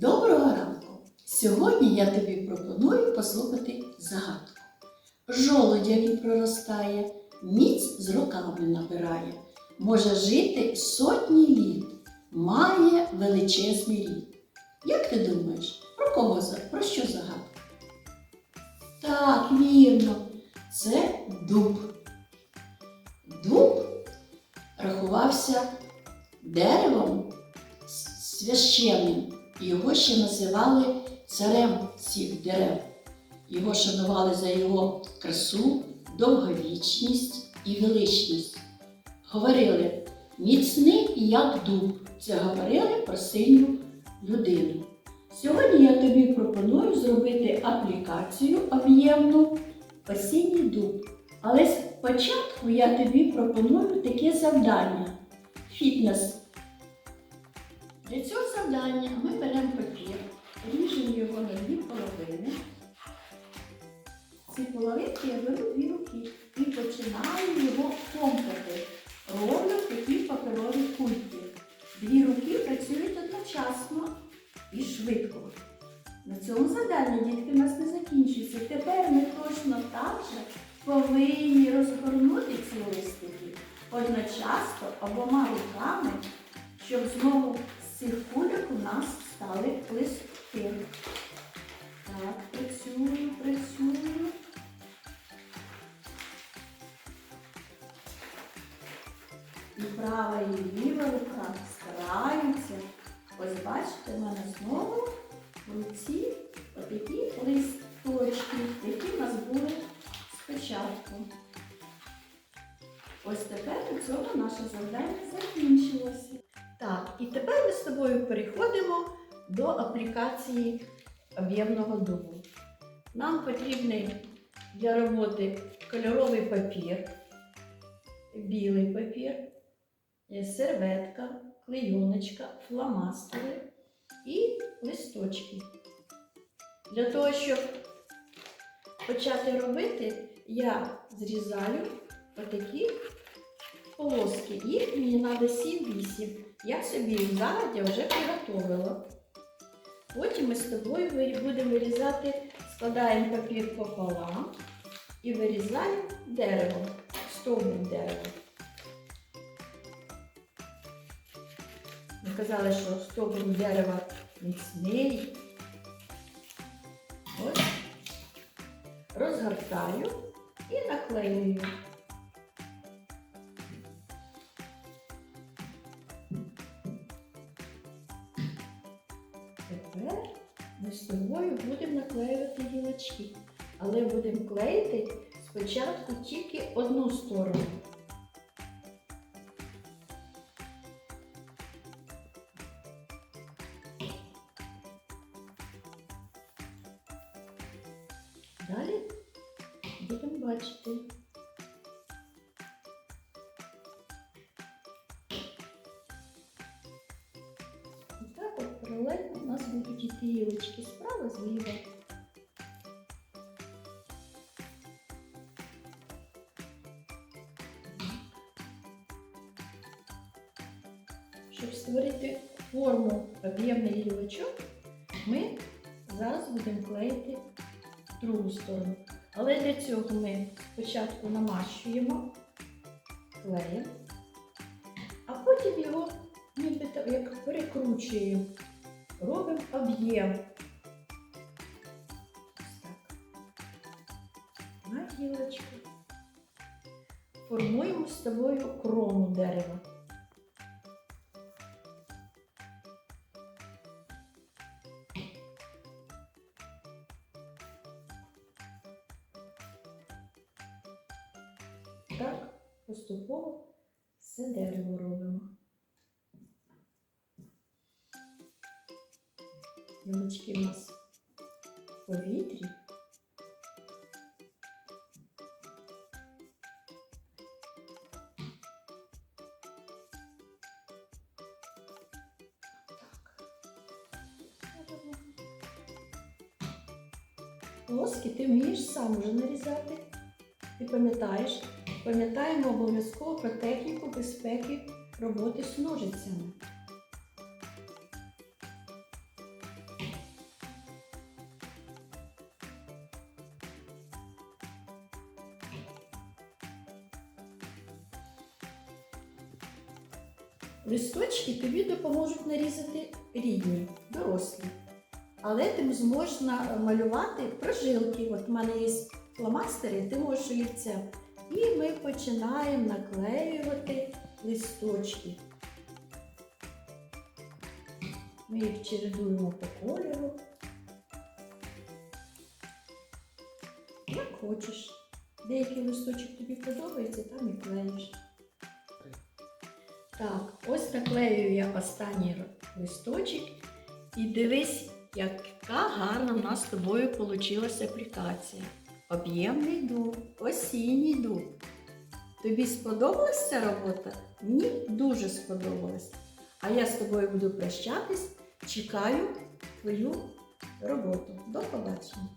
Доброго ранку! Сьогодні я тобі пропоную послухати загадку. Жолудь, який проростає, міць з роками набирає, може жити сотні літ, має величезний рід. Як ти думаєш, про кого про що загадка? Так, вірно, це дуб. Дуб рахувався деревом священним. Його ще називали царем всіх дерев. Його шанували за його красу, довговічність і величність. Говорили міцний, як дуб. Це говорили про сильну людину. Сьогодні я тобі пропоную зробити аплікацію об'ємну осінній дуб. Але спочатку я тобі пропоную таке завдання фітнес. Для цього завдання ми беремо папір, ріжемо його на дві половини. Ці половинки я беру дві руки і починаю його комкати. Роблю такі паперові кульки. Дві руки працюють одночасно і швидко. На цьому завдання дітки у нас не закінчується. Тепер ми точно так же повинні розгорнути ці листики одночасно обома руками, щоб знову з цих кульок у нас стали листки. Так, працюю, працюю. І права і ліва рука стараються. Ось бачите, в мене знову в руці отакі листочки, які в нас були спочатку. Ось тепер у цьому наше завдання закінчилося. Так, і тепер ми з тобою переходимо до аплікації об'ємного дубу. Нам потрібний для роботи кольоровий папір, білий папір, е, серветка, клейоночка, фломастери і листочки. Для того, щоб почати робити, я зрізаю отакі полоски. Їх мені треба 7-8. Я собі їх загодя вже приготувала. Потім ми з тобою будемо вирізати, складаємо папір пополам і вирізаємо дерево, стовбур дерева. Ми казали, що стовбур дерева міцний. Ось. Розгортаю і наклеюю. Тобою будемо наклеювати гілочки. Але будемо клеїти спочатку тільки одну сторону. Далі будемо бачити. Паралельно у нас будуть іти гілочки справа зліва. Щоб створити форму об'ємних гілочок, ми зараз будемо клеїти другу сторону. Але для цього ми спочатку намащуємо клеєм, а потім його як перекручуємо, робимо об'єм. На гілочку. Формуємо з тобою крону дерева. Так, поступово все дерево робимо. Гілочки у нас в повітрі. Плоски ти вмієш сам уже нарізати. Ти пам'ятаєш, пам'ятаємо обов'язково про техніку безпеки роботи з ножицями. Листочки тобі допоможуть нарізати рідні, дорослі. Але ти зможеш малювати прожилки. От в мене є фломастери, ти можеш олівцем. І ми починаємо наклеювати листочки. Ми їх чередуємо по кольору. Як хочеш. Деякий листочок тобі подобається, там і клеїш. Так, ось наклею я останній листочок. І дивись, яка гарна в нас з тобою вийшла аплікація. Об'ємний дуб, осінній дуб. Тобі сподобалась ця робота? Мені дуже сподобалась. А я з тобою буду прощатись. Чекаю твою роботу. До побачення.